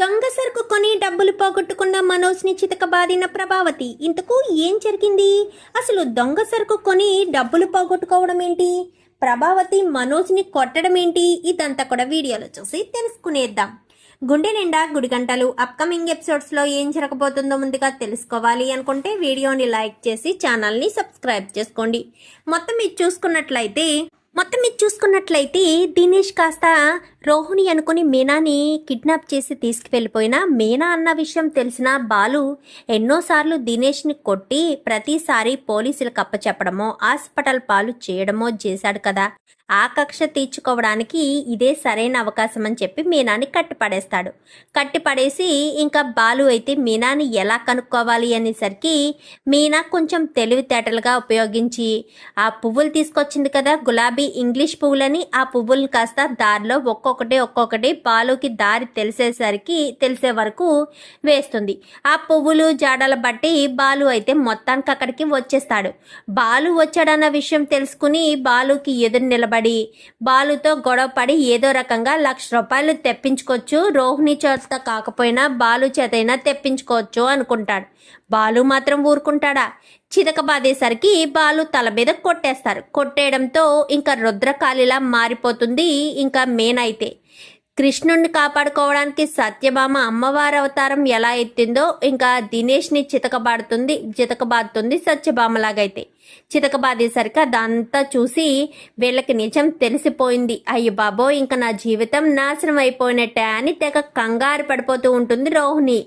దొంగ సరుకు కొని డబ్బులు పోగొట్టుకున్న మనోజ్ని చితకబాదిన ప్రభావతి. ఇంతకు ఏం జరిగింది? అసలు దొంగ సరుకు కొని డబ్బులు పోగొట్టుకోవడం ఏంటి? ప్రభావతి మనోజ్ని కొట్టడం ఏంటి? ఇదంతా కూడా వీడియోలో చూసి తెలుసుకునేద్దాం. గుండె నిండా గుడి గంటలు అప్కమింగ్ ఎపిసోడ్స్లో ఏం జరగబోతుందో ముందుగా తెలుసుకోవాలి అనుకుంటే వీడియోని లైక్ చేసి ఛానల్ని సబ్స్క్రైబ్ చేసుకోండి. మొత్తం ఇది చూసుకున్నట్లయితే మొత్తం ఇది చూసుకున్నట్లయితే దినేష్ కాస్త రోహిణి అనుకుని మీనాని కిడ్నాప్ చేసి తీసుకువెళ్ళిపోయిన మీనా అన్న విషయం తెలిసిన బాలు ఎన్నోసార్లు దినేష్ని కొట్టి ప్రతిసారి పోలీసులకు అప్పచెప్పడమో హాస్పిటల్ పాలు చేయడమో చేశాడు కదా. ఆ కక్ష తీర్చుకోవడానికి ఇదే సరైన అవకాశం అని చెప్పి మీనాని కట్టిపడేస్తాడు. కట్టిపడేసి ఇంకా బాలు అయితే మీనాని ఎలా కనుక్కోవాలి అనేసరికి మీనా కొంచెం తెలివితేటలుగా ఉపయోగించి ఆ పువ్వులు తీసుకొచ్చింది కదా గులాబీ ఇంగ్లీష్ పువ్వులని ఆ పువ్వులు కాస్త దారిలో ఒక్కొక్కటి ఒక్కొక్కటి బాలుకి దారి తెలిసేసరికి తెలిసే వరకు వేస్తుంది. ఆ పువ్వులు జాడల బట్టి బాలు అయితే మొత్తానికి అక్కడికి వచ్చేస్తాడు. బాలు వచ్చాడన్న విషయం తెలుసుకుని బాలుకి ఎదురు నిలబడి బాలుతో గొడవ పడి ఏదో రకంగా లక్ష రూపాయలు తెప్పించుకోవచ్చు. రోహిణి చేత కాకపోయినా బాలు చేతైనా తెప్పించుకోవచ్చు అనుకుంటాడు. బాలు మాత్రం ఊరుకుంటాడా? చితక బాధేసరికి బాలు తల మీద కొట్టేస్తారు. కొట్టేయడంతో ఇంకా రుద్రకాళిలా మారిపోతుంది ఇంకా మేనైతే. కృష్ణుణ్ణి కాపాడుకోవడానికి సత్యభామ అమ్మవారి అవతారం ఎలా ఎత్తిందో ఇంకా దినేష్ని చితకబాడుతుంది చితకబాదుతుంది సత్యభామలాగైతే. చితకబాదేసరికి అదంతా చూసి వీళ్ళకి నిజం తెలిసిపోయింది. అయ్యో బాబో ఇంకా నా జీవితం నాశనం అయిపోయినట్టే అని తెగ కంగారు పడిపోతూ ఉంటుంది రోహిణి.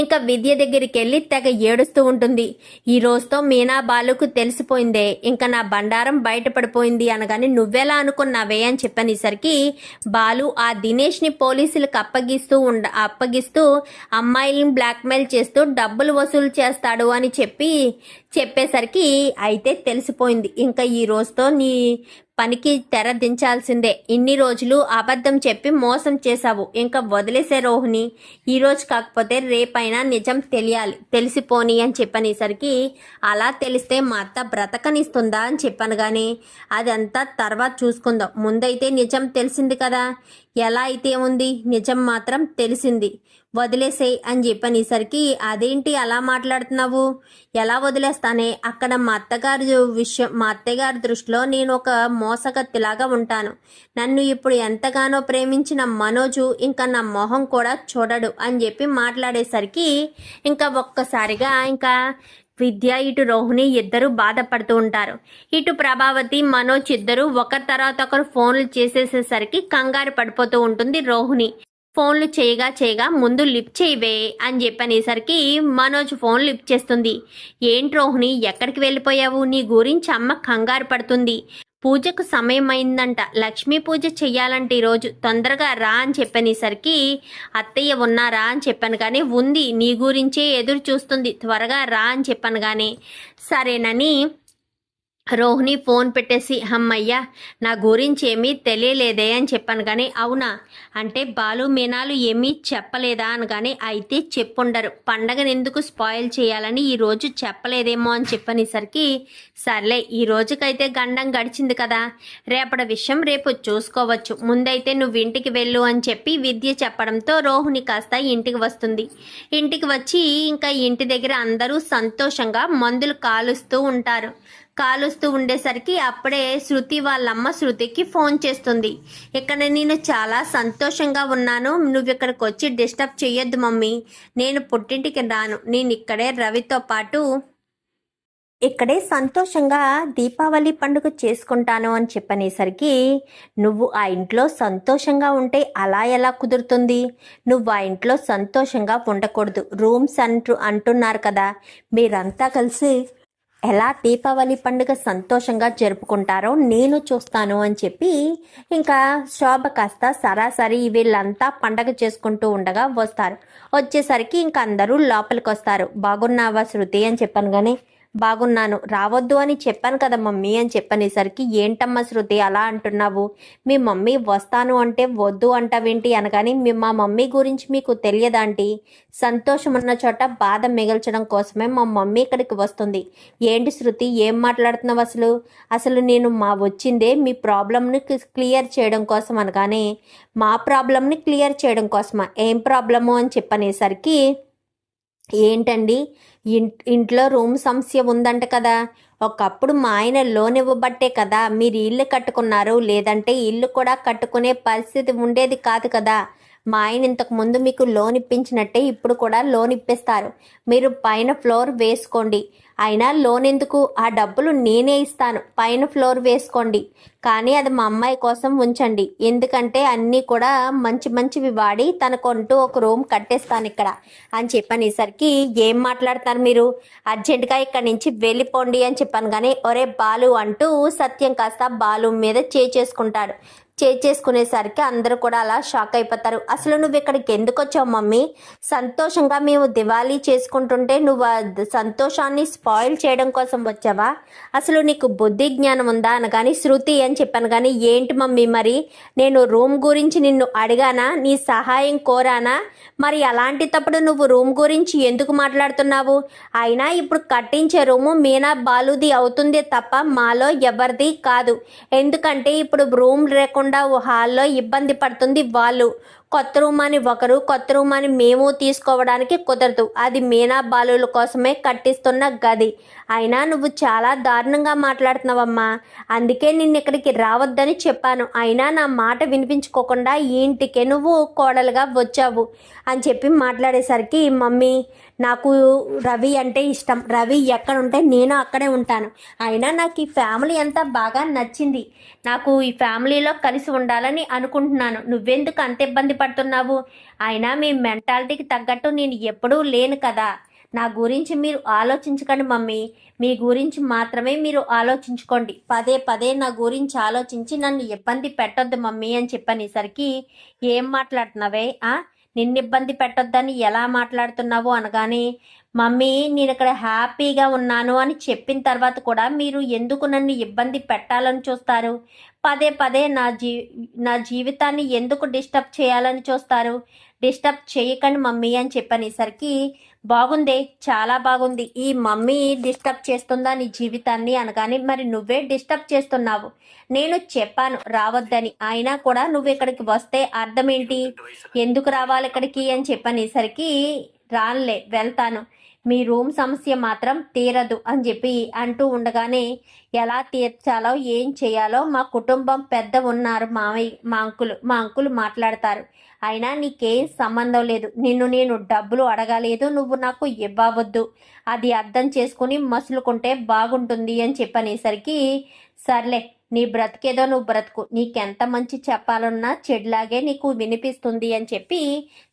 ఇంకా విద్య దగ్గరికి వెళ్ళి తెగ ఏడుస్తూ ఉంటుంది. ఈ రోజుతో మీనా బాలుకు తెలిసిపోయిందే. ఇంకా నా బండారం బయటపడిపోయింది అనగానే నువ్వెలా అనుకున్నావే అని చెప్పనేసరికి బాలు ఆ దినేష్ని పోలీసులకు అప్పగిస్తూ ఉండ అప్పగిస్తూ అమ్మాయిలను బ్లాక్మెయిల్ చేస్తూ డబ్బులు వసూలు చేస్తాడు అని చెప్పి చెప్పేసరికి అయితే తెలిసిపోయింది. ఇంకా ఈ రోజుతో నీ పనికి తెర దించాల్సిందే. ఇన్ని రోజులు అబద్ధం చెప్పి మోసం చేశావు. ఇంకా వదిలేసే రోహిణి. ఈరోజు కాకపోతే రేపైనా నిజం తెలియాలి. తెలిసిపోని అని చెప్పనేసరికి అలా తెలిస్తే మా అత్త బ్రతకనిస్తుందా అని చెప్పాను కానీ అదంతా తర్వాత చూసుకుందాం. ముందైతే నిజం తెలిసింది కదా. ఎలా అయితే ఉంది నిజం మాత్రం తెలిసింది. వదిలేసేయ్ అని చెప్పనేసరికి అదేంటి అలా మాట్లాడుతున్నావు? ఎలా వదిలేస్తానే? అక్కడ మా అత్తగారు విషయం మా అత్తగారి దృష్టిలో నేను ఒక మోసగత్తిలాగా ఉంటాను. నన్ను ఇప్పుడు ఎంతగానో ప్రేమించిన మనోజు ఇంకా నా మొహం కూడా చూడడు అని చెప్పి మాట్లాడేసరికి ఇంకా ఒక్కసారిగా ఇంకా విద్య ఇటు రోహిణి ఇద్దరు బాధపడుతూ ఉంటారు. ఇటు ప్రభావతి మనోజ్ ఇద్దరు ఒకరి తర్వాత ఒకరు ఫోన్లు చేసేసేసరికి కంగారు పడిపోతూ ఉంటుంది రోహిణి. ఫోన్లు చేయగా చేయగా ముందు లిఫ్ట్ చేయవే అని చెప్పనేసరికి మనోజ్ ఫోన్ లిఫ్ట్ చేస్తుంది. ఏంటి రోహిణి ఎక్కడికి వెళ్ళిపోయావు? నీ గురించి అమ్మ కంగారు పడుతుంది. పూజకు సమయం అయిందంట లక్ష్మీ పూజ చెయ్యాలంటే ఈరోజు. తొందరగా రా అని చెప్పనేసరికి అత్తయ్య ఉన్నారా? అని చెప్పాను కానీ ఉంది. నీ గురించే ఎదురు చూస్తుంది. త్వరగా రా అని చెప్పాను కానీ సరేనని రోహిణి ఫోన్ పెట్టేసి అమ్మయ్యా నా గురించి ఏమీ తెలియలేదే అని చెప్పాను. కానీ అవునా? అంటే బాలు మీనాలు ఏమీ చెప్పలేదా? అని కానీ అయితే చెప్పుండరు. పండగను ఎందుకు స్పాయిల్ చేయాలని ఈ రోజు చెప్పలేదేమో అని చెప్పనేసరికి సర్లే ఈ రోజుకైతే గండం గడిచింది కదా. రేపటి విషయం రేపు చూసుకోవచ్చు. ముందైతే నువ్వు ఇంటికి వెళ్ళు అని చెప్పి విద్య చెప్పడంతో రోహిణి కాస్త ఇంటికి వస్తుంది. ఇంటికి వచ్చి ఇంకా ఇంటి దగ్గర అందరూ సంతోషంగా మందులు కాలుస్తూ ఉంటారు. కాలుస్తూ ఉండేసరికి అప్పుడే శృతి వాళ్ళమ్మ శృతికి ఫోన్ చేస్తుంది. ఇక్కడ నేను చాలా సంతోషంగా ఉన్నాను. నువ్వు ఇక్కడికి వచ్చి డిస్టర్బ్ చేయొద్దు మమ్మీ. నేను పుట్టింటికి రాను. నేను ఇక్కడే రవితో పాటు ఇక్కడే సంతోషంగా దీపావళి పండుగ చేసుకుంటాను అని చెప్పనేసరికి నువ్వు ఆ ఇంట్లో సంతోషంగా ఉంటే అలా ఎలా కుదురుతుంది? నువ్వు ఆ ఇంట్లో సంతోషంగా ఉండకూడదు. రూమ్స్ అంటూ అంటున్నారు కదా. మీరంతా కలిసి ఎలా దీపావళి పండుగ సంతోషంగా జరుపుకుంటారో నేను చూస్తాను అని చెప్పి ఇంకా శోభ కాస్త సరాసరి వీళ్ళంతా పండగ చేసుకుంటూ ఉండగా వస్తారు. వచ్చేసరికి ఇంకా అందరూ లోపలికి వస్తారు బాగున్నావా శృతి అని చెప్పాను కానీ బాగున్నాను. రావద్దు అని చెప్పాను కదా మమ్మీ అని చెప్పనేసరికి ఏంటమ్మా శృతి అలా అంటున్నావు? మీ మమ్మీ వస్తాను అంటే వద్దు అంటావేంటి? అనగాని మీ మా మమ్మీ గురించి మీకు తెలియదాంటి సంతోషం ఉన్న చోట బాధ మిగల్చడం కోసమే మా మమ్మీ ఇక్కడికి వస్తుంది. ఏంటి శృతి ఏం మాట్లాడుతున్నావు అసలు? అసలు నేను మా వచ్చిందే మీ ప్రాబ్లమ్ని క్లియర్ చేయడం కోసం అనగానే మా ప్రాబ్లమ్ని క్లియర్ చేయడం కోసమా? ఏం ప్రాబ్లము? అని చెప్పనేసరికి ఏంటండి? ఇంట్లో రూమ్ సమస్య ఉందంట కదా. ఒకప్పుడు మా ఆయన లోన్ ఇవ్వబట్టే కదా. మీరు ఇల్లు కట్టుకున్నారు. లేదంటే ఇల్లు కూడా కట్టుకునే పరిస్థితి ఉండేది కాదు కదా. మా ఆయన ఇంతకుముందు మీకు లోన్ ఇప్పించినట్టే ఇప్పుడు కూడా లోన్ ఇప్పిస్తారు. మీరు పైన ఫ్లోర్ వేసుకోండి. అయినా లోన్ ఎందుకు ఆ డబ్బులు నేనే ఇస్తాను. పైన ఫ్లోర్ వేసుకోండి. కానీ అది మా అమ్మాయి కోసం ఉంచండి. ఎందుకంటే అన్నీ కూడా మంచి మంచివి వాడి తనకంటూ ఒక రూమ్ కట్టేస్తాను ఇక్కడ అని చెప్పనేసరికి ఏం మాట్లాడతారు మీరు? అర్జెంటుగా ఇక్కడి నుంచి వెళ్ళిపోండి అని చెప్పాను. కానీ ఒరే బాలు అంటూ సత్యం కాస్త బాలు మీద చేసుకుంటాడు. చేసుకునేసరికి అందరూ కూడా అలా షాక్ అయిపోతారు. అసలు నువ్వు ఇక్కడికి ఎందుకు వచ్చావు మమ్మీ? సంతోషంగా మేము దివాళీ చేసుకుంటుంటే నువ్వు సంతోషాన్ని స్పాయిల్ చేయడం కోసం వచ్చావా? అసలు నీకు బుద్ధి జ్ఞానం ఉందా అనగాని శృతి అని చెప్పాను కానీ ఏంటి మమ్మీ మరి? నేను రూమ్ గురించి నిన్ను అడిగానా? నీ సహాయం కోరానా? మరి అలాంటి తప్పుడు నువ్వు రూమ్ గురించి ఎందుకు మాట్లాడుతున్నావు? అయినా ఇప్పుడు కట్టించే రూము మీనా బాలుది అవుతుంది తప్ప మాలో ఎవరిది కాదు. ఎందుకంటే ఇప్పుడు రూమ్ లేకుండా ఓ హాల్లో ఇబ్బంది పడుతుంది వాళ్ళు. కొత్త రూమ్ అని ఒకరు కొత్త రూమ్ అని మేము తీసుకోవడానికి కుదరదు. అది మీనా బాలుల కోసమే కట్టిస్తున్న గది. అయినా నువ్వు చాలా దారుణంగా మాట్లాడుతున్నావమ్మా. అందుకే నిన్ను ఇక్కడికి రావద్దని చెప్పాను. అయినా నా మాట వినిపించుకోకుండా ఈ ఇంటికే నువ్వు కోడలుగా వచ్చావు అని చెప్పి మాట్లాడేసరికి మమ్మీ నాకు రవి అంటే ఇష్టం. రవి ఎక్కడ ఉంటే నేను అక్కడే ఉంటాను. అయినా నాకు ఈ ఫ్యామిలీ అంతా బాగా నచ్చింది. నాకు ఈ ఫ్యామిలీలో కలిసి ఉండాలని అనుకుంటున్నాను. నువ్వెందుకు అంత ఇబ్బంది పడుతున్నావు? అయినా మీ మెంటాలిటీకి తగ్గట్టు నేను ఎప్పుడూ లేను కదా. నా గురించి మీరు ఆలోచించకండి మమ్మీ. మీ గురించి మాత్రమే మీరు ఆలోచించుకోండి. పదే పదే నా గురించి ఆలోచించి నన్ను ఇబ్బంది పెట్టొద్దు మమ్మీ అని చెప్పనేసరికి ఏం మాట్లాడుతున్నావే ఆ నిన్ను ఇబ్బంది పెట్టొద్దని ఎలా మాట్లాడుతున్నావు అనగానే మమ్మీ నేను ఇక్కడ హ్యాపీగా ఉన్నాను అని చెప్పిన తర్వాత కూడా మీరు ఎందుకు నన్ను ఇబ్బంది పెట్టాలని చూస్తారు? పదే పదే నా జీ నా జీవితాన్ని ఎందుకు డిస్టర్బ్ చేయాలని చూస్తారు? డిస్టర్బ్ చేయకండి మమ్మీ అని చెప్పనేసరికి బాగుందే చాలా బాగుంది. ఈ మమ్మీ డిస్టర్బ్ చేస్తుందా నీ జీవితాన్ని అనగానే మరి నువ్వే డిస్టర్బ్ చేస్తున్నావు. నేను చెప్పాను రావద్దని. అయినా కూడా నువ్వు ఇక్కడికి వస్తే అర్థం ఏంటి ఎందుకు రావాలి ఇక్కడికి? అని చెప్పనేసరికి రానులే వెళ్తాను. మీ రూమ్ సమస్య మాత్రం తీరదు అని చెప్పి అంటూ ఉండగానే ఎలా తీర్చాలో ఏం చేయాలో మా కుటుంబం పెద్ద ఉన్నారు మామయ్య మా అంకులు మా అంకులు మాట్లాడతారు. అయినా నీకేం సంబంధం లేదు. నిన్ను నేను డబ్బులు అడగలేదు. నువ్వు నాకు ఇవ్వవద్దు. అది అర్థం చేసుకుని మసులుకుంటే బాగుంటుంది అని చెప్పనేసరికి సర్లే నీ బ్రతికేదో నువ్వు బ్రతుకు. నీకెంత మంచి చెప్పాలన్నా చెడులాగే నీకు వినిపిస్తుంది అని చెప్పి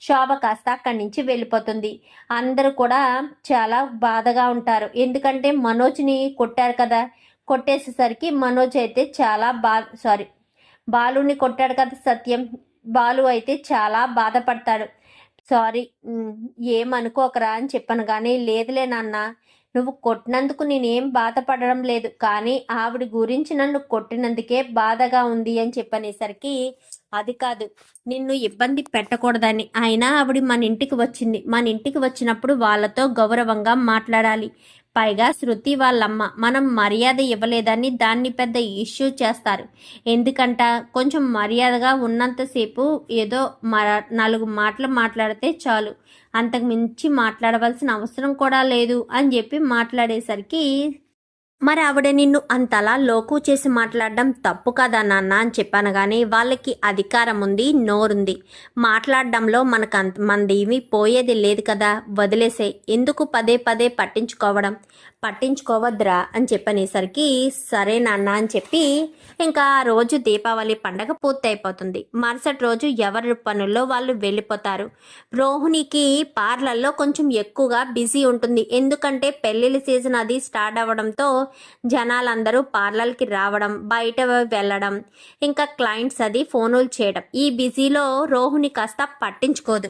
శోభ కాస్త అక్కడి నుంచి వెళ్ళిపోతుంది. అందరూ కూడా చాలా బాధగా ఉంటారు. ఎందుకంటే మనోజ్ని కొట్టారు కదా. కొట్టేసేసరికి మనోజ్ అయితే చాలా బా సారీ బాలుని కొట్టాడు కదా సత్యం. బాలు అయితే చాలా బాధపడతాడు. సారీ ఏమనుకోకరా అని చెప్పాను కానీ లేదులే నాన్న. నువ్వు కొట్టినందుకు నేనేం బాధపడడం లేదు. కానీ ఆవిడ గురించి నన్ను కొట్టినందుకే బాధగా ఉంది అని చెప్పనేసరికి అది కాదు. నిన్ను ఇబ్బంది పెట్టకూడదని. అయినా ఆవిడ మన ఇంటికి వచ్చింది. మన ఇంటికి వచ్చినప్పుడు వాళ్ళతో గౌరవంగా మాట్లాడాలి. పైగా శృతి వాళ్ళమ్మ మనం మర్యాద ఇవ్వలేదని దాన్ని పెద్ద ఇష్యూ చేస్తారు. ఎందుకంట కొంచెం మర్యాదగా ఉన్నంతసేపు ఏదో మ నాలుగు మాటలు మాట్లాడితే చాలు. అంతకు మించి మాట్లాడవలసిన అవసరం కూడా లేదు అని చెప్పి మాట్లాడేసరికి మరి ఆవిడ నిన్ను అంతలా లోకు చేసి మాట్లాడడం తప్పు కదా నాన్న అని చెప్పాను కానీ వాళ్ళకి అధికారం ఉంది నోరుంది. మాట్లాడడంలో మనకు అంత మంది ఏమీ పోయేది లేదు కదా వదిలేసే. ఎందుకు పదే పదే పట్టించుకోవడం? పట్టించుకోవద్దురా అని చెప్పనేసరికి సరే నాన్న అని చెప్పి ఇంకా ఆ రోజు దీపావళి పండగ పూర్తయిపోతుంది. మరుసటి రోజు ఎవరి పనుల్లో వాళ్ళు వెళ్ళిపోతారు? రోహిణికి పార్లర్లో కొంచెం ఎక్కువగా బిజీ ఉంటుంది. ఎందుకంటే పెళ్ళిళ్ళ సీజన్ అది స్టార్ట్ అవ్వడంతో జనాలందరూ పార్లర్కి రావడం బయట వెళ్ళడం ఇంకా క్లయింట్స్ అది ఫోనులు చేయడం. ఈ బిజీలో రోహుని కాస్త పట్టించుకోదు.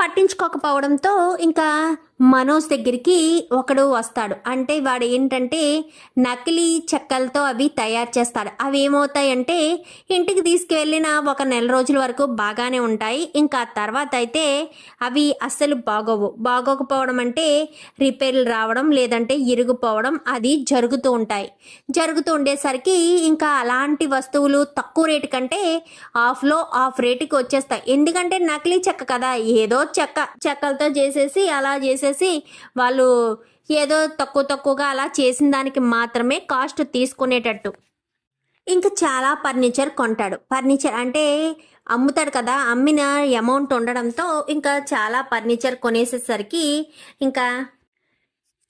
పట్టించుకోకపోవడంతో ఇంకా మనోజ్ దగ్గరికి ఒకడు వస్తాడు. అంటే వాడు ఏంటంటే నకిలీ చెక్కలతో అవి తయారు చేస్తాడు. అవి ఏమవుతాయంటే ఇంటికి తీసుకువెళ్ళిన ఒక నెల రోజుల వరకు బాగానే ఉంటాయి. ఇంకా తర్వాత అయితే అవి అస్సలు బాగోవు. బాగోకపోవడం అంటే రిపేర్లు రావడం లేదంటే ఇరిగిపోవడం అది జరుగుతూ ఉంటాయి. జరుగుతూ ఉండేసరికి ఇంకా అలాంటి వస్తువులు తక్కువ రేటు కంటే ఆఫ్లో ఆఫ్ రేటుకి వచ్చేస్తాయి. ఎందుకంటే నకిలీ చెక్క కదా. ఏదో చెక్క. చెక్కలతో చేసేసి అలా చేసేసి వాళ్ళు ఏదో తక్కువ తక్కువగా అలా చేసిన దానికి మాత్రమే కాస్ట్ తీసుకునేటట్టు. ఇంకా చాలా ఫర్నిచర్ కొంటాడు. ఫర్నిచర్ అంటే అమ్ముతాడు కదా అమ్మిన అమౌంట్ ఉండడంతో ఇంకా చాలా ఫర్నిచర్ కొనేసేసరికి ఇంకా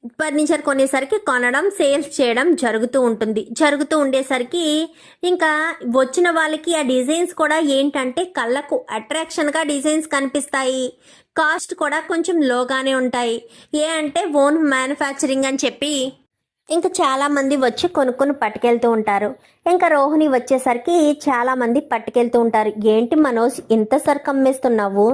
ఫర్నిచర్ కొనేసరికి కొనడం సేల్స్ చేయడం జరుగుతూ ఉంటుంది. జరుగుతూ ఉండేసరికి ఇంకా వచ్చిన వాళ్ళకి ఆ డిజైన్స్ కూడా ఏంటంటే కళ్ళకు అట్రాక్షన్గా డిజైన్స్ కనిపిస్తాయి. కాస్ట్ కూడా కొంచెం లోగానే ఉంటాయి. ఏ అంటే ఓన్ మ్యానుఫ్యాక్చరింగ్ అని చెప్పి ఇంకా చాలామంది వచ్చి కొనుక్కొని పట్టుకెళ్తూ ఉంటారు. ఇంకా రోహిణి వచ్చేసరికి చాలామంది పట్టుకెళ్తూ ఉంటారు. ఏంటి మనోజ్ ఇంత సరుకు అమ్మేస్తున్నావు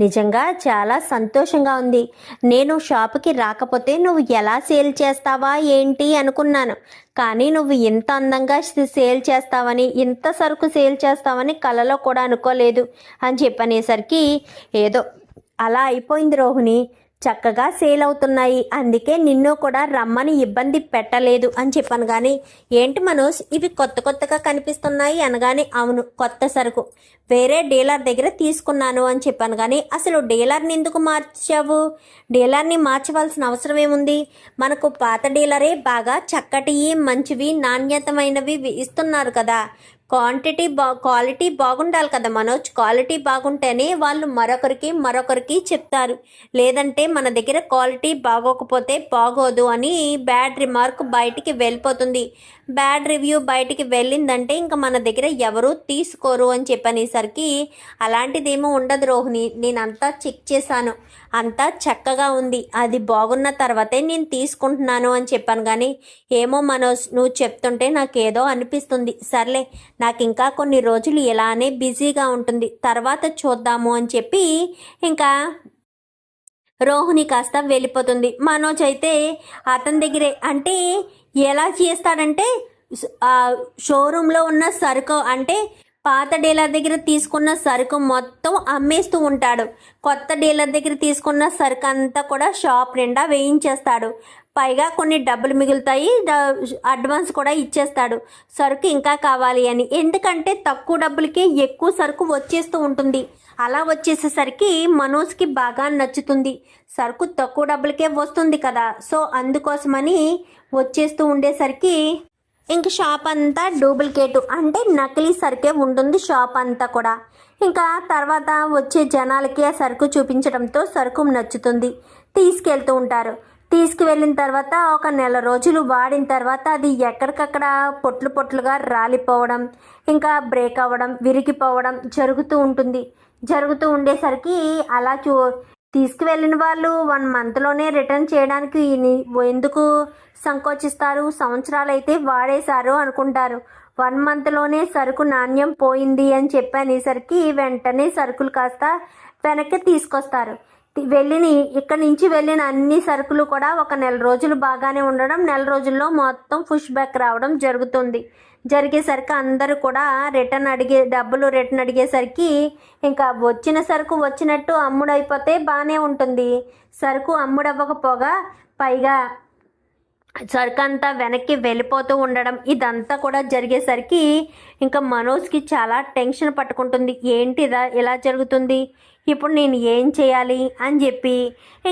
నిజంగా చాలా సంతోషంగా ఉంది. నేను షాపుకి రాకపోతే నువ్వు ఎలా సేల్ చేస్తావా ఏంటి అనుకున్నాను. కానీ నువ్వు ఇంత అందంగా సేల్ చేస్తావని ఇంత సరుకు సేల్ చేస్తావని కలలో కూడా అనుకోలేదు అని చెప్పనేసరికి ఏదో అలా అయిపోయింది రోహిణి. చక్కగా సేల్ అవుతున్నాయి. అందుకే నిన్ను కూడా రమ్మని ఇబ్బంది పెట్టలేదు అని చెప్పాను కానీ ఏంటి మనోజ్? ఇవి కొత్త కొత్తగా కనిపిస్తున్నాయి అనగానే అవును కొత్త సరుకు. వేరే డీలర్ దగ్గర తీసుకున్నాను అని చెప్పాను కానీ అసలు డీలర్ని ఎందుకు మార్చావు? డీలర్ని మార్చవలసిన అవసరం ఏముంది? మనకు పాత డీలరే బాగా చక్కటివి మంచివి నాణ్యతమైనవి ఇస్తున్నారు కదా. క్వాంటిటీ బా క్వాలిటీ బాగుండాలి కదా మనోజ్? క్వాలిటీ బాగుంటేనే వాళ్ళు మరొకరికి మరొకరికి చెప్తారు. లేదంటే మన దగ్గర క్వాలిటీ బాగోకపోతే బాగోదు అని బ్యాడ్ రిమార్క్ బయటికి వెళ్ళిపోతుంది. బ్యాడ్ రివ్యూ బయటికి వెళ్ళిందంటే ఇంకా మన దగ్గర ఎవరూ తీసుకోరు అని చెప్పనేసరికి అలాంటిదేమో ఉండదు రోహిణి నేను అంతా చెక్ చేశాను. అంతా చక్కగా ఉంది. అది బాగున్న తర్వాతే నేను తీసుకుంటున్నాను అని చెప్పాను కానీ ఏమో మనోజ్ నువ్వు చెప్తుంటే నాకేదో అనిపిస్తుంది. సర్లే నాకు ఇంకా కొన్ని రోజులు ఇలానే బిజీగా ఉంటుంది. తర్వాత చూద్దాము అని చెప్పి ఇంకా రోహిణి కాస్త వెళ్ళిపోతుంది. మనోజ్ అయితే అతని దగ్గరే. అంటే ఎలా చేస్తాడంటే షోరూంలో ఉన్న సరుకు అంటే పాత డీలర్ దగ్గర తీసుకున్న సరుకు మొత్తం అమ్మేస్తూ ఉంటాడు. కొత్త డీలర్ దగ్గర తీసుకున్న సరుకు అంతా కూడా షాప్ నిండా వేయించేస్తాడు. పైగా కొన్ని డబ్బులు మిగులుతాయి అడ్వాన్స్ కూడా ఇచ్చేస్తాడు. సరుకు ఇంకా కావాలి అని. ఎందుకంటే తక్కువ డబ్బులకే ఎక్కువ సరుకు వచ్చేస్తూ ఉంటుంది. అలా వచ్చేసేసరికి మనోజ్కి బాగా నచ్చుతుంది. సరుకు తక్కువ డబ్బులకే వస్తుంది కదా. సో అందుకోసమని వచ్చేస్తూ ఉండేసరికి ఇంక షాప్ అంతా డూప్లికేట్. అంటే నకిలీ సరుకే ఉంటుంది షాప్ అంతా కూడా. ఇంకా తర్వాత వచ్చే జనాలకి ఆ సరుకు చూపించడంతో సరుకు నచ్చుతుంది. తీసుకెళ్తూ ఉంటారు. తీసుకువెళ్ళిన తర్వాత ఒక నెల రోజులు వాడిన తర్వాత అది ఎక్కడికక్కడ పొట్లు పొట్లుగా రాలిపోవడం ఇంకా బ్రేక్ అవ్వడం విరిగిపోవడం జరుగుతూ ఉంటుంది. జరుగుతూ ఉండేసరికి అలా చూ తీసుకువెళ్ళిన వాళ్ళు వన్ మంత్లోనే రిటర్న్ చేయడానికి ఎందుకు సంకోచిస్తారు? సంవత్సరాలు అయితే వాడేశారు అనుకుంటారు. వన్ మంత్లోనే సరుకు నాణ్యం పోయింది అని చెప్పనేసరికి వెంటనే సరుకులు కాస్త వెనక్కి తీసుకొస్తారు. తి- వెళ్ళిన ఇక్కడి నుంచి వెళ్ళిన అన్ని సరుకులు కూడా ఒక నెల రోజులు బాగానే ఉండడం నెల రోజుల్లో మొత్తం పుష్ బ్యాక్ రావడం జరుగుతుంది. జరిగేసరికి అందరూ కూడా రిటర్న్ అడిగే డబ్బులు రిటర్న్ అడిగేసరికి ఇంకా వచ్చిన సరుకు వచ్చినట్టు అమ్ముడైపోతే బాగానే ఉంటుంది. సరుకు అమ్ముడవ్వకపోగా పైగా సరుకు అంతా వెనక్కి వెళ్ళిపోతూ ఉండడం ఇదంతా కూడా జరిగేసరికి ఇంకా మనోజ్కి చాలా టెన్షన్ పట్టుకుంటుంది. ఏంటిదా ఇలా జరుగుతుంది? ఇప్పుడు నేను ఏం చేయాలి అని చెప్పి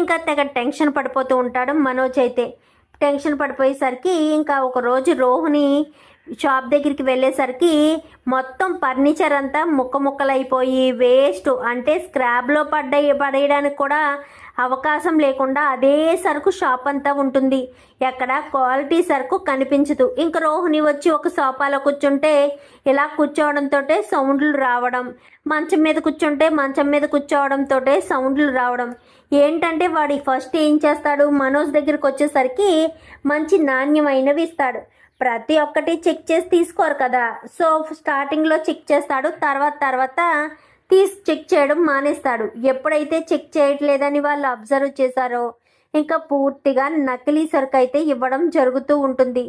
ఇంకా తెగ టెన్షన్ పడిపోతూ ఉంటాడు మనోజ్ అయితే. టెన్షన్ పడిపోయేసరికి ఇంకా ఒకరోజు రోహిణి షాప్ దగ్గరికి వెళ్ళేసరికి మొత్తం ఫర్నిచర్ అంతా ముక్క ముక్కలైపోయి వేస్ట్. అంటే స్క్రాబ్లో పడ్డ పడేయడానికి కూడా అవకాశం లేకుండా అదే సరుకు షాప్ అంతా ఉంటుంది. ఎక్కడ క్వాలిటీ సరుకు కనిపించదు. ఇంక రోహిణి వచ్చి ఒక సోఫాలో కూర్చుంటే ఇలా కూర్చోవడంతో సౌండ్లు రావడం. మంచం మీద కూర్చుంటే మంచం మీద కూర్చోవడంతో సౌండ్లు రావడం. ఏంటంటే వాడి ఫస్ట్ ఏం చేస్తాడు? మనోజ్ దగ్గరికి వచ్చేసరికి మంచి నాణ్యమైనవి ఇస్తాడు. ప్రతి ఒక్కటి చెక్ చేసి తీసుకోరు కదా. సో స్టార్టింగ్లో చెక్ చేస్తాడు తర్వాత తర్వాత తీసి చెక్ చేయడం మానేస్తాడు. ఎప్పుడైతే చెక్ చేయట్లేదని వాళ్ళు అబ్జర్వ్ చేశారో ఇంకా పూర్తిగా నకిలీ సరుకు అయితే ఇవ్వడం జరుగుతూ ఉంటుంది.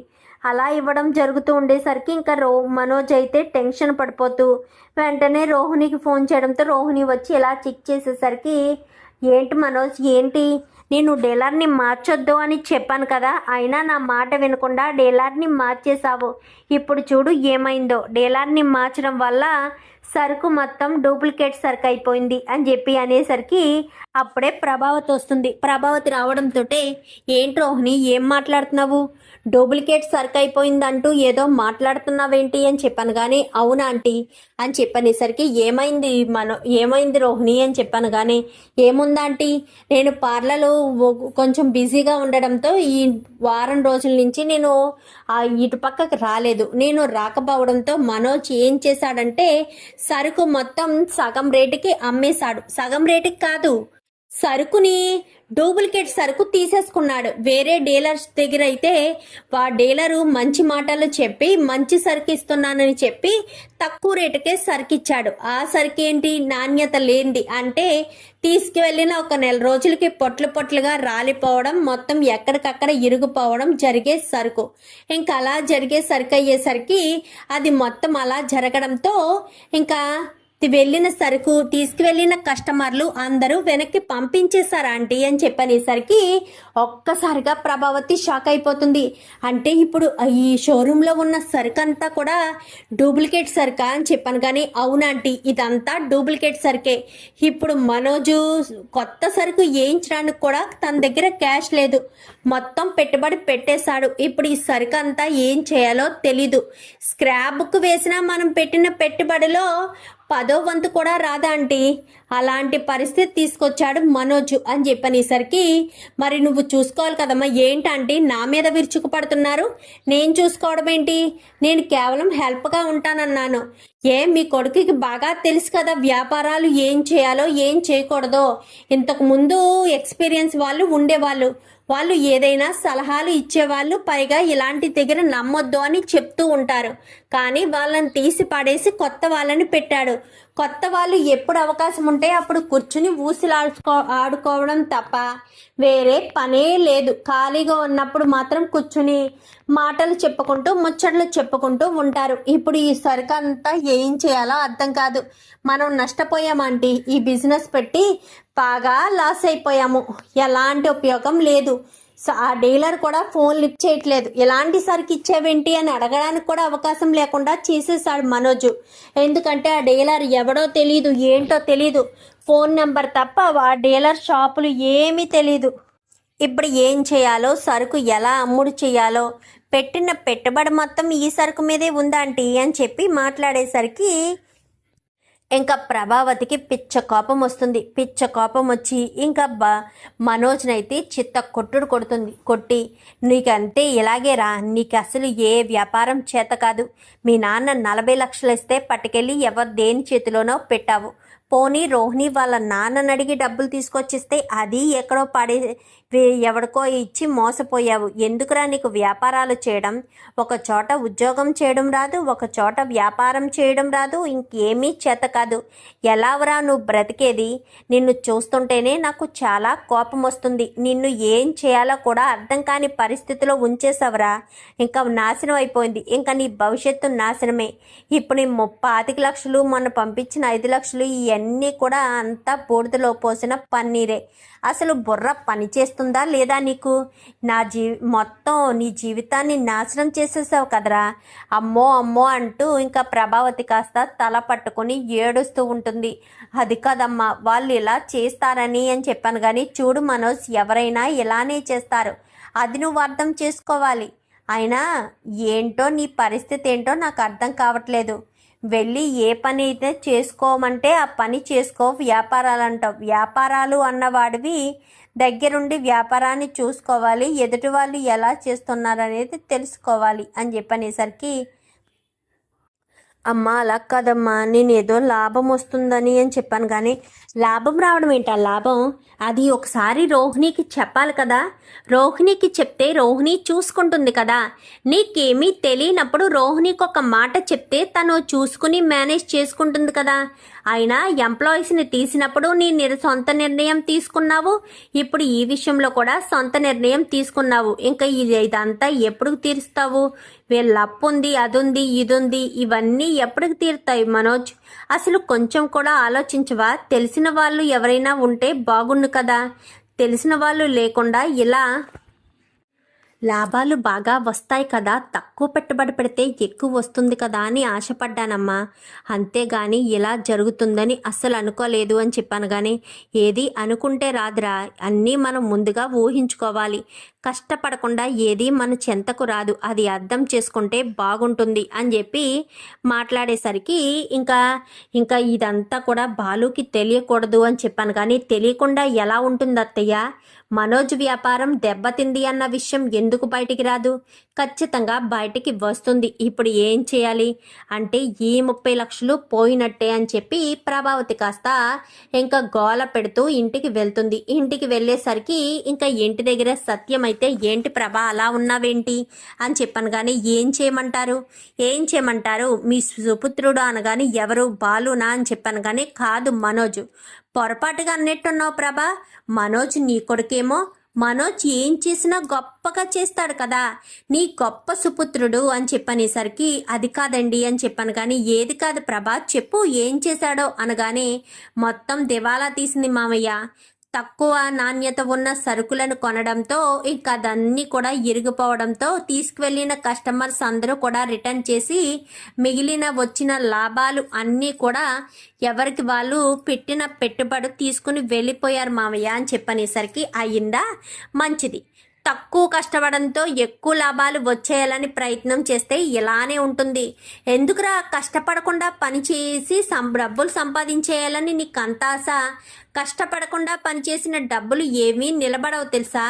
అలా ఇవ్వడం జరుగుతూ ఉండేసరికి ఇంకా రో మనోజ్ అయితే టెన్షన్ పడిపోతూ వెంటనే రోహిణికి ఫోన్ చేయడంతో రోహిణి వచ్చి ఇలా చెక్ చేసేసరికి ఏంటి మనోజ్? ఏంటి? నేను డీలర్ని మార్చొద్దు అని చెప్పాను కదా అయినా నా మాట వినకుండా డీలర్ని మార్చేశావు. ఇప్పుడు చూడు ఏమైందో. డీలర్ని మార్చడం వల్ల సరుకు మొత్తం డూప్లికేట్ సరుకు అయిపోయింది అని చెప్పి అనేసరికి అప్పుడే ప్రభావతి వస్తుంది. ప్రభావతి రావడంతో ఏంటి రోహిణి ఏం మాట్లాడుతున్నావు? డూప్లికేట్ సరుకు అయిపోయిందంటూ ఏదో మాట్లాడుతున్నావేంటి అని చెప్పాను కానీ అవునా ఆంటీ అని చెప్పనేసరికి ఏమైంది మన ఏమైంది రోహిణి అని చెప్పాను కానీ ఏముంది ఆంటీ? నేను పార్లలో కొంచెం బిజీగా ఉండడంతో ఈ వారం రోజుల నుంచి నేను ఆ ఇటు పక్కకు రాలేదు. నేను రాకపోవడంతో మనోజ్ ఏం చేశాడంటే సరుకు మొత్తం సగం రేటుకి అమ్మేశాడు. సగం రేటుకి కాదు. సరుకుని డూప్లికేట్ సరుకు తీసేసుకున్నాడు. వేరే డీలర్స్ దగ్గర అయితే ఆ డీలరు మంచి మాటలు చెప్పి మంచి సరుకు ఇస్తున్నానని చెప్పి తక్కువ రేటుకే సరుకు ఇచ్చాడు ఆ సరుకు ఏంటి నాణ్యత లేనిది. అంటే తీసుకువెళ్ళిన ఒక నెల రోజులకి పొట్లు పొట్లుగా రాలిపోవడం మొత్తం ఎక్కడికక్కడ ఇరుగుపోవడం జరిగే సరుకు. ఇంకా అలా జరిగే సరుకు అయ్యేసరికి అది మొత్తం అలా జరగడంతో ఇంకా వెళ్ళిన సరుకు తీసుకువెళ్ళిన కస్టమర్లు అందరూ వెనక్కి పంపించేశారు ఆంటీ అని చెప్పనేసరికి ఒక్కసారిగా ప్రభావతి షాక్ అయిపోతుంది. అంటే ఇప్పుడు ఈ షోరూంలో ఉన్న సరుకు అంతా కూడా డూప్లికేట్ సరుకా అని చెప్పాను కానీ అవునాంటీ ఇదంతా డూప్లికేట్ సరుకే. ఇప్పుడు మనోజు కొత్త సరుకు వేయించడానికి కూడా తన దగ్గర క్యాష్ లేదు. మొత్తం పెట్టుబడి పెట్టేశాడు. ఇప్పుడు ఈ సరుకు అంతా ఏం చేయాలో తెలీదు. స్క్రాప్కు వేసినా మనం పెట్టిన పెట్టుబడిలో పదో వంతు కూడా రాదా ఆంటీ? అలాంటి పరిస్థితి తీసుకొచ్చాడు మనోజ్ అని చెప్పనేసరికి మరి నువ్వు చూసుకోవాలి కదమ్మా ఏంటంటే నా మీద విరుచుకుపడుతున్నారు. నేను చూసుకోవడం ఏంటి? నేను కేవలం హెల్ప్గా ఉంటానన్నాను. ఏ మీ కొడుకుకి బాగా తెలుసు కదా వ్యాపారాలు ఏం చేయాలో ఏం చేయకూడదో. ఇంతకు ముందు ఎక్స్పీరియన్స్ వాళ్ళు ఉండేవాళ్ళు. వాళ్ళు ఏదైనా సలహాలు ఇచ్చేవాళ్ళు పైగా ఇలాంటి దగ్గర నమ్మొద్దు అని చెప్తూ ఉంటారు. కానీ వాళ్ళని తీసి పడేసి కొత్త వాళ్ళని పెట్టాడు. కొత్త వాళ్ళు ఎప్పుడు అవకాశం ఉంటే అప్పుడు కూర్చుని ఊసిలాడుకో ఆడుకోవడం తప్ప వేరే పనే లేదు. ఖాళీగా ఉన్నప్పుడు మాత్రం కూర్చుని మాటలు చెప్పుకుంటూ ముచ్చట్లు చెప్పుకుంటూ ఉంటారు. ఇప్పుడు ఈ సరుకు అంతా ఏం చేయాలో అర్థం కాదు. మనం నష్టపోయామంటే ఈ బిజినెస్ పెట్టి బాగా లాస్ అయిపోయాము. ఎలాంటి ఉపయోగం లేదు. సో ఆ డీలర్ కూడా ఫోన్ లిఫ్ట్ చేయట్లేదు. ఎలాంటి సరుకు ఇచ్చావేంటి అని అడగడానికి కూడా అవకాశం లేకుండా చేసేసాడు మనోజు. ఎందుకంటే ఆ డీలర్ ఎవడో తెలియదు ఏంటో తెలియదు ఫోన్ నెంబర్ తప్ప ఆ డీలర్ షాపులు ఏమీ తెలీదు. ఇప్పుడు ఏం చేయాలో సరుకు ఎలా అమ్ముడు చేయాలో పెట్టిన పెట్టుబడి మొత్తం ఈ సరుకు మీదే ఉందంటీ అని చెప్పి మాట్లాడేసరికి ఇంకా ప్రభావతికి పిచ్చ కోపం వస్తుంది. పిచ్చ కోపం వచ్చి ఇంకా బ మనోజ్నైతే చిత్త కొట్టుడు కొడుతుంది. కొట్టి నీకంతే ఇలాగే రా. నీకు అసలు ఏ వ్యాపారం చేత కాదు. మీ నాన్న నలభై లక్షలు ఇస్తే పట్టుకెళ్ళి ఎవరు దేని చేతిలోనో పెట్టావు. పోనీ రోహిణి వాళ్ళ నాన్నని అడిగి డబ్బులు తీసుకొచ్చిస్తే అది ఎక్కడో పడే ఎవడికో ఇచ్చి మోసపోయావు. ఎందుకురా నీకు వ్యాపారాలు చేయడం? ఒక చోట ఉద్యోగం చేయడం రాదు ఒక చోట వ్యాపారం చేయడం రాదు ఇంకేమీ చేత కాదు. ఎలావరా నువ్వు బ్రతికేది? నిన్ను చూస్తుంటేనే నాకు చాలా కోపం వస్తుంది. నిన్ను ఏం చేయాలో కూడా అర్థం కాని పరిస్థితిలో ఉంచేసావరా ఇంకా నాశనం అయిపోయింది. ఇంకా నీ భవిష్యత్తు నాశనమే. ఇప్పుడు నీ ముప్పాతిక లక్షలు మొన్న పంపించిన ఐదు లక్షలు ఇవన్నీ కూడా అంతా బూడిదలో పోసిన పన్నీరే. అసలు బుర్ర పని చేస్తుందా లేదా నీకు? నా జీ మొత్తం నీ జీవితాన్ని నాశనం చేసేసావు కదరా. అమ్మో అమ్మో అంటూ ఇంకా ప్రభావతి కాస్త తల పట్టుకొని ఏడుస్తూ ఉంటుంది. అది కాదమ్మా వాళ్ళు ఇలా చేస్తారని అని చెప్పాను కానీ చూడు మనోజ్ ఎవరైనా ఇలానే చేస్తారు. అది నువ్వు అర్థం చేసుకోవాలి. అయినా ఏంటో నీ పరిస్థితి ఏంటో నాకు అర్థం కావట్లేదు. వెళ్ళి ఏ పని అయితే చేసుకోమంటే ఆ పని చేసుకో వ్యాపారాలు అంటావు వ్యాపారాలు అన్నవాడివి దగ్గరుండి వ్యాపారాన్ని చూసుకోవాలి ఎదుటి వాళ్ళు ఎలా చేస్తున్నారు అనేది తెలుసుకోవాలి అని చెప్పనేసరికి అమ్మా అలా కాదమ్మా నేను ఏదో లాభం వస్తుందని అని చెప్పాను కానీ లాభం రావడం ఏంటా? లాభం అది ఒకసారి రోహిణికి చెప్పాలి కదా. రోహిణికి చెప్తే రోహిణి చూసుకుంటుంది కదా. నీకేమీ తెలియనప్పుడు రోహిణికి ఒక మాట చెప్తే తను చూసుకుని మేనేజ్ చేసుకుంటుంది కదా. అయినా ఎంప్లాయీస్ని తీసినప్పుడు నీ సొంత నిర్ణయం తీసుకున్నావు. ఇప్పుడు ఈ విషయంలో కూడా సొంత నిర్ణయం తీసుకున్నావు. ఇంకా ఇది ఇదంతా ఎప్పుడు తీరుస్తావు? వీళ్ళ అప్పు ఉంది అది ఉంది ఇది ఉంది ఇవన్నీ ఎప్పటికి తీరుతాయి మనోజ్? అసలు కొంచెం కూడా ఆలోచించవా? తెలిసిన వాళ్ళు ఎవరైనా ఉంటే బాగుండు కదా. తెలిసిన వాళ్ళు లేకుండా ఇలా లాభాలు బాగా వస్తాయి కదా తక్కువ పెట్టుబడి పెడితే ఎక్కువ వస్తుంది కదా అని ఆశపడ్డానమ్మా. అంతేగాని ఇలా జరుగుతుందని అస్సలు అనుకోలేదు అని చెప్పాను కానీ ఏది అనుకుంటే రాదురా అన్నీ మనం ముందుగా ఊహించుకోవాలి. కష్టపడకుండా ఏది మన చెంతకు రాదు అది అర్థం చేసుకుంటే బాగుంటుంది అని చెప్పి మాట్లాడేసరికి ఇంకా ఇంకా ఇదంతా కూడా బాలుకి తెలియకూడదు అని చెప్పాను కానీ తెలియకుండా ఎలా ఉంటుంది అత్తయ్య మనోజ్ వ్యాపారం దెబ్బతింది అన్న విషయం ఎందుకు బయటికి రాదు? ఖచ్చితంగా బయటికి వస్తుంది. ఇప్పుడు ఏం చేయాలి? అంటే ఈ ముప్పై లక్షలు పోయినట్టే అని చెప్పి ప్రభావతి కాస్త ఇంకా గోల పెడుతూ ఇంటికి వెళ్తుంది. ఇంటికి వెళ్ళేసరికి ఇంకా ఇంటి దగ్గర సత్యం అయితే ఏంటి ప్రభా అలా ఉన్నావేంటి? అని చెప్పాను. కానీ ఏం చేయమంటారు? ఏం చేయమంటారు? మీ సుపుత్రుడు అనగాని ఎవరు? బాలునా అని చెప్పాను. కానీ కాదు మనోజ్. పొరపాటుగా అన్నట్టున్నావు ప్రభా. మనోజ్ నీ కొడుకేమో మనోజ్ ఏం చేసినా గొప్పగా చేస్తాడు కదా. నీ గొప్ప సుపుత్రుడు అని చెప్పనేసరికి అది కాదండి అని చెప్పాను కానీ ఏది కాదు ప్రభా చెప్పు ఏం చేశాడో అనగానే మొత్తం దివాలా తీసింది మామయ్య. తక్కువ నాణ్యత ఉన్న సరుకులను కొనడంతో ఇంకా అదన్నీ కూడా ఇరిగిపోవడంతో తీసుకువెళ్ళిన కస్టమర్స్ అందరూ కూడా రిటర్న్ చేసి మిగిలిన వచ్చిన లాభాలు అన్నీ కూడా ఎవరికి వాళ్ళు పెట్టిన పెట్టుబడి తీసుకుని వెళ్ళిపోయారు మామయ్య అని చెప్పనేసరికి అయిందా మంచిది. తక్కువ కష్టపడంతో ఎక్కువ లాభాలు వచ్చేయాలని ప్రయత్నం చేస్తే ఇలానే ఉంటుంది. ఎందుకురా కష్టపడకుండా పనిచేసి సం డబ్బులు సంపాదించేయాలని నీకు అంత ఆశ? కష్టపడకుండా పనిచేసిన డబ్బులు ఏమీ నిలబడవు తెలుసా?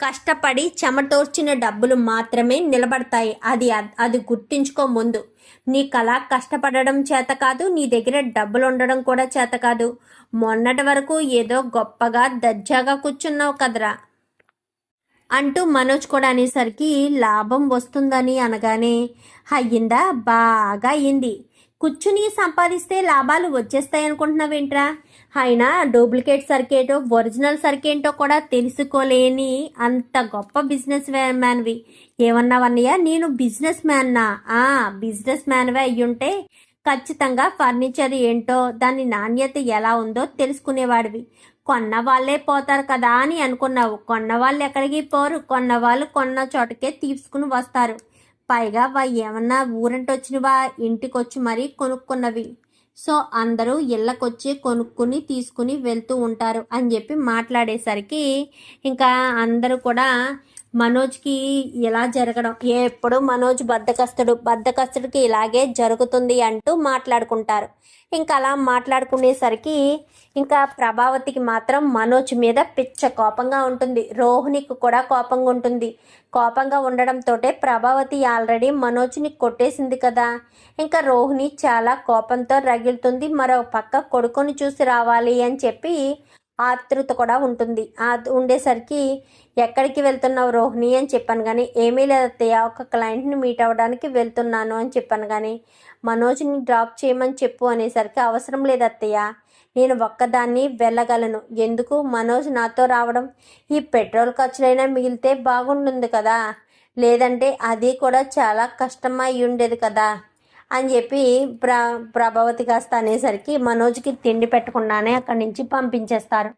కష్టపడి చెమటోర్చిన డబ్బులు మాత్రమే నిలబడతాయి. అది అది గుర్తించుకో ముందు. నీకు అలా కష్టపడడం చేత కాదు నీ దగ్గర డబ్బులు ఉండడం కూడా చేత కాదు. మొన్నటి వరకు ఏదో గొప్పగా దర్జాగా కూర్చున్నావు కదరా. అంటూ మనోజ్ కూడా అనేసరికి లాభం వస్తుందని అనగానే అయ్యిందా? బాగా అయ్యింది. కూర్చుని సంపాదిస్తే లాభాలు వచ్చేస్తాయి అనుకుంటున్నావేంట్రా? అయినా డూప్లికేట్ సర్కేటో ఒరిజినల్ సర్కేంటో కూడా తెలుసుకోలేని అంత గొప్ప బిజినెస్ మ్యాన్వి. ఏమన్నావన్నయ్య నేను బిజినెస్ మ్యాన్నా? ఆ బిజినెస్ మ్యాన్వే అయ్యుంటే ఖచ్చితంగా ఫర్నిచర్ ఏంటో దాని నాణ్యత ఎలా ఉందో తెలుసుకునేవాడివి. కొన్న వాళ్ళే పోతారు కదా అని అనుకున్నావు. కొన్న వాళ్ళు ఎక్కడికి పోరు. కొన్న వాళ్ళు కొన్న చోటకే తీసుకుని వస్తారు. పైగా వా ఏమన్నా ఊరంటే వచ్చినవా ఇంటికొచ్చి మరీ కొనుక్కున్నవి. సో అందరూ ఇళ్ళకొచ్చి కొనుక్కుని తీసుకుని వెళ్తూ ఉంటారు అని చెప్పి మాట్లాడేసరికి ఇంకా అందరూ కూడా మనోజ్కి ఇలా జరగడం? ఎప్పుడు మనోజ్ బద్దకస్తుడు. బద్దకస్తుడికి ఇలాగే జరుగుతుంది అంటూ మాట్లాడుకుంటారు. ఇంకా అలా మాట్లాడుకునేసరికి ఇంకా ప్రభావతికి మాత్రం మనోజ్ మీద పిచ్చ కోపంగా ఉంటుంది. రోహిణికి కూడా కోపంగా ఉంటుంది. కోపంగా ఉండడంతో ప్రభావతి ఆల్రెడీ మనోజ్ని కొట్టేసింది కదా. ఇంకా రోహిణి చాలా కోపంతో రగిలుతుంది. మరో పక్క కొడుకుని చూసి రావాలి అని చెప్పి ఆతృత కూడా ఉంటుంది. ఆ ఉండేసరికి ఎక్కడికి వెళ్తున్నావు రోహిణి అని చెప్పాను కానీ ఏమీ లేదు అత్తయ్య ఒక క్లయింట్ని మీట్ అవ్వడానికి వెళ్తున్నాను అని చెప్పాను కానీ మనోజ్ని డ్రాప్ చేయమని చెప్పు అనేసరికి అవసరం లేదు అత్తయ్య. నేను ఒక్కదాన్ని వెళ్ళగలను. ఎందుకు? మనోజ్ నాతో రావడం ఈ పెట్రోల్ ఖర్చులైనా మిగిలితే బాగుంటుంది కదా. లేదంటే అది కూడా చాలా కష్టమై ఉండేది కదా. అని చెప్పి ప్ర ప్రభావతి కాస్త అనేసరికి మనోజ్కి తిండి పెట్టకుండానే అక్కడి నుంచి పంపించేస్తారు.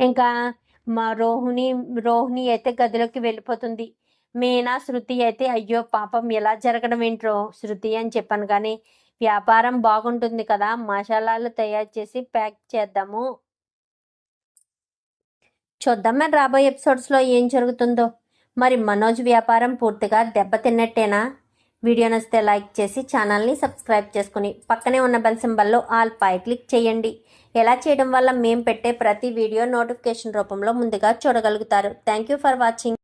ఇంకా మా రోహిణి రోహిణి అయితే గదిలోకి వెళ్ళిపోతుంది. మీనా శృతి అయితే అయ్యో పాపం ఎలా జరగడం ఏంట్రో శృతి అని చెప్పాను కానీ వ్యాపారం బాగుంటుంది కదా మసాలాలు తయారు చేసి ప్యాక్ చేద్దాము. చూద్దాం మరి రాబోయే ఎపిసోడ్స్లో ఏం జరుగుతుందో. మరి మనోజ్ వ్యాపారం పూర్తిగా దెబ్బతిన్నట్టేనా? వీడియో నచ్చితే లైక్ చేసి ఛానల్ని సబ్స్క్రైబ్ చేసుకుని పక్కనే ఉన్న బెల్ సింబల్లో ఆల్ పై క్లిక్ చేయండి. ఎలా చేయడం వల్ల మేము పెట్టే ప్రతి వీడియో నోటిఫికేషన్ రూపంలో ముందుగా చూడగలుగుతారు. Thank you for watching.